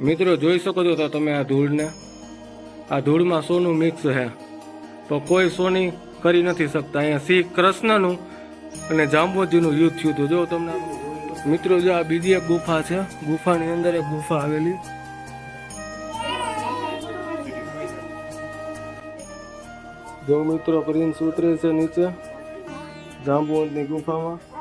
મિત્રો, જોઈ શકો છો તો તમે આ ધૂળને. આ ધૂળમાં સોનું મિક્સ છે. તો કોઈ સોની કરી નથી શકતા. અહીંયા શ્રી કૃષ્ણનું અને જાંબુજીનું યુદ્ધ થયું હતું. જો તમને મિત્રો, જો આ બીજી એક ગુફા છે. ગુફાની અંદર એક ગુફા આવેલી. જો મિત્રો, પ્રિન્સ ઉતરે છે નીચે જાંબુવંતની ગુફામાં.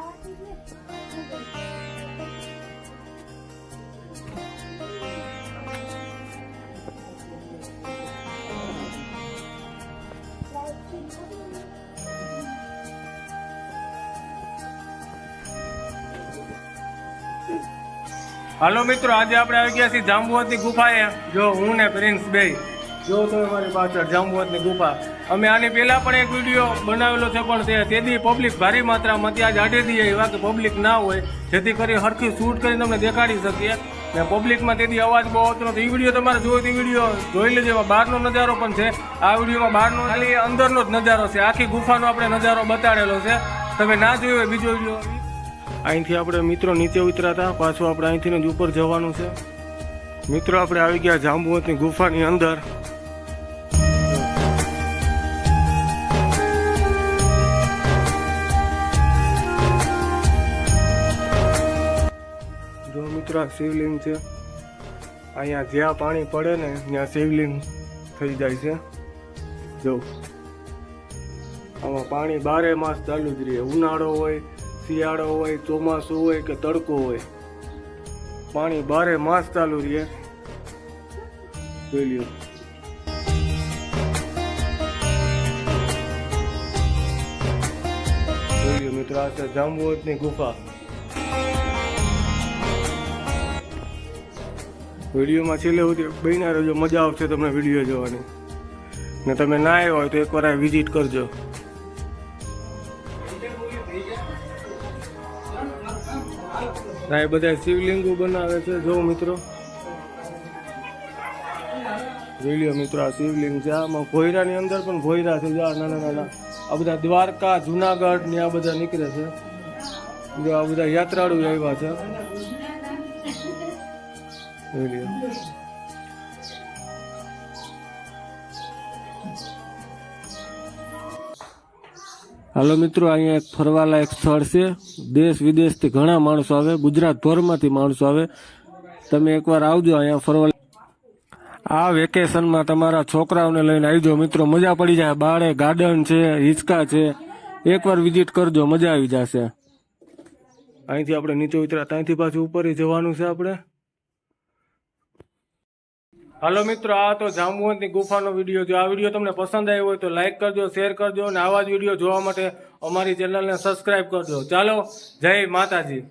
હાલો મિત્રો, આજે આપણે આવી ગયા છીએ જાંબુવતની ગુફાએ. જો હું ને પ્રિન્સ બે. જો તમે મારી પાછળ જાંબુવતની ગુફા. અમે આની પહેલાં પણ એક વીડિયો બનાવેલો છે, પણ તે તેથી પબ્લિક ભારી માત્રામાં ત્યાં જ આડેથી એવા કે પબ્લિક ના હોય, જેથી કરી હરખી શૂટ કરીને તમને દેખાડી શકીએ. ને પબ્લિકમાં તેથી અવાજ બહુ આવતો નથી. એ વીડિયો તમારે જોયો તે વીડિયો જોઈ લેજો. એમાં બહારનો નજારો પણ છે. આ વિડીયોમાં બહારનો ખાલી અંદરનો જ નજારો છે. આખી ગુફાનો આપણે નજારો બતાડેલો છે. તમે ના જોયો બીજો વીડિયો. અહીંથી આપણે મિત્રો નીચે ઉતરાતા પાછું આપણે અહીંથી જ ઉપર જવાનું છે. મિત્રો, આપણે આવી ગયા જાંબુવતની ગુફાની અંદર. જો મિત્રો શિવલિંગ છે. અહીંયા જ્યાં પાણી પડે ને, ત્યાં શિવલિંગ થઈ જાય છે. જો. આમાં પાણી બારે માસ ચાલુ જ રહે. ઉનાળો હોય શિયાળો હોય, ચોમાસું હોય કે તડકો હોય, પાણી બારે માસ ચાલુ રહે. જોઈ લ્યો. મિત્રો, આ છે જાંબુવતની ગુફા. વિડીયોમાં છેલ્લે સુધી બન્યા રહેજો. મજા આવશે તમને વીડિયો જોવાની. ને તમે ના આવ્યા હોય તો એકવાર વિઝિટ કરજો. આ બધા શિવલિંગો બનાવે છે. જો મિત્રો. જોઈ મિત્રો, આ શિવલિંગ છે. આમાં ભોયરાની અંદર પણ ભોયરા છે. જો આ નાના નાના, આ બધા દ્વારકા, જુનાગઢ ને આ બધા નીકળે છે. જો આ બધા યાત્રાળુ આવ્યા છે. જોઈ હાલો મિત્રો, અહીંયા એક ફરવાલાયક સ્થળ છે. દેશ વિદેશથી ઘણા માણસો આવે, ગુજરાત ભરમાંથી માણસો આવે. તમે એકવાર આવજો અહીંયા ફરવા આ વેકેશનમાં તમારા છોકરાઓને લઈને આવજો મિત્રો. મજા પડી જાય. બાળે ગાર્ડન છે, હિંચકા છે. એકવાર વિઝિટ કરજો, મજા આવી જશે. અહીંથી આપણે નીચે ઉતર્યા. ત્યાંથી પાછું ઉપર જવાનું છે આપણે. હાલો મિત્રો, આ તો જાંબુવંતની ગુફાનો વીડિયો જો આ વીડિયો તમને પસંદ આવ્યો હોય તો લાઈક કરજો શેર કરજો અને આવા જ વીડિયો જોવા માટે અમારી ચેનલને સબસ્ક્રાઈબ કરજો. ચાલો, જય માતાજી.